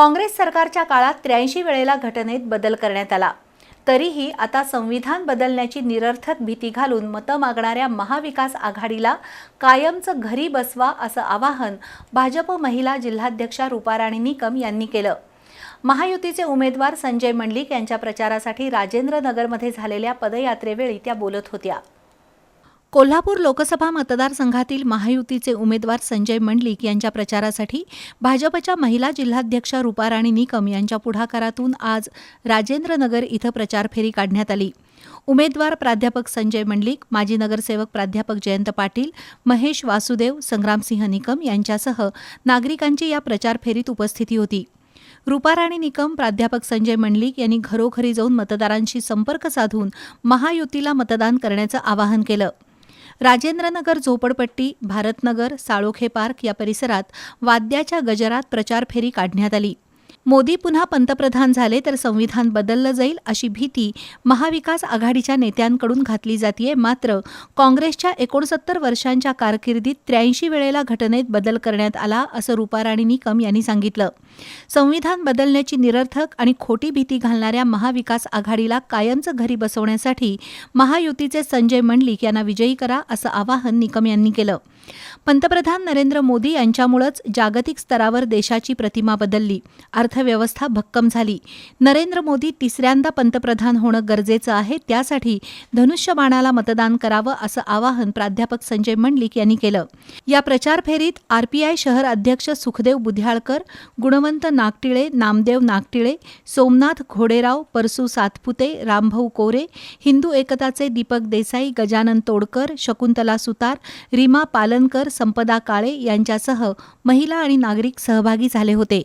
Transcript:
काँग्रेस सरकारच्या काळात त्र्याऐंशी वेळेला घटनेत बदल करण्यात आला. तरीही आता संविधान बदलण्याची निरर्थक भीती घालून मतं मागणाऱ्या महाविकास आघाडीला कायमचं घरी बसवा असं आवाहन भाजप महिला जिल्हाध्यक्षा रुपाराणी निकम यांनी केलं. महायुतीचे उमेदवार संजय मंडलिक यांच्या प्रचारासाठी राजेंद्रनगरमध्ये झालेल्या पदयात्रेवेळी त्या बोलत होत्या. कोल्हापूर लोकसभा मतदारसंघातील महायुतीचे उमेदवार संजय मंडलिक यांच्या प्रचारासाठी भाजपच्या महिला जिल्हाध्यक्षा रुपाराणी निकम यांच्या पुढाकारातून आज राजेंद्रनगर इथं प्रचार फेरी काढण्यात आली. उमेदवार प्राध्यापक संजय मंडलिक माजी नगरसेवक प्राध्यापक जयंत पाटील महेश वासुदेव संग्रामसिंह निकम यांच्यासह नागरिकांची या प्रचार फेरीत उपस्थिती होती. रुपाराणी निकम प्राध्यापक संजय मंडलिक यांनी घरोघरी जाऊन मतदारांशी संपर्क साधून महायुतीला मतदान करण्याचं आवाहन केलं. राजेंद्रनगर झोपडपट्टी भारतनगर साळोखे पार्क या परिसरात वाद्याच्या गजरात प्रचार फेरी काढण्यात आली. मोदी पुन्हा पंतप्रधान झाले तर संविधान बदललं जाईल अशी भीती महाविकास आघाडीच्या नेत्यांकडून घातली जातीये. मात्र काँग्रेसच्या एकोणसत्तर वर्षांच्या कारकिर्दीत त्र्याऐंशी वेळेला घटनेत बदल करण्यात आला असं रुपाराणी निकम यांनी सांगितलं. संविधान बदलण्याची निरर्थक आणि खोटी भीती घालणाऱ्या महाविकास आघाडीला कायमचं घरी बसवण्यासाठी महायुतीचे संजय मंडलिक यांना विजयी करा असं आवाहन निकम यांनी केलं. पंतप्रधान नरेंद्र मोदी यांच्यामुळंच जागतिक स्तरावर देशाची प्रतिमा बदलली. अर्थव्यवस्था भक्कम झाली. नरेंद्र मोदी तिसऱ्यांदा पंतप्रधान होणं गरजेचं आहे त्यासाठी धनुष्यबाणाला मतदान करावं असं आवाहन प्राध्यापक संजय मंडलिक यांनी केलं. या प्रचार फेरीत आरपीआय शहर अध्यक्ष सुखदेव बुध्याळकर गुणवंत नागटिळे नामदेव नागटिळे सोमनाथ घोडेराव परसू सातपुते रामभाऊ कोरे हिंदू एकताचे दीपक देसाई गजानन तोडकर शकुंतला सुतार रीमा पालनकर संपदा काळे यांच्यासह महिला आणि नागरिक सहभागी झाले होते.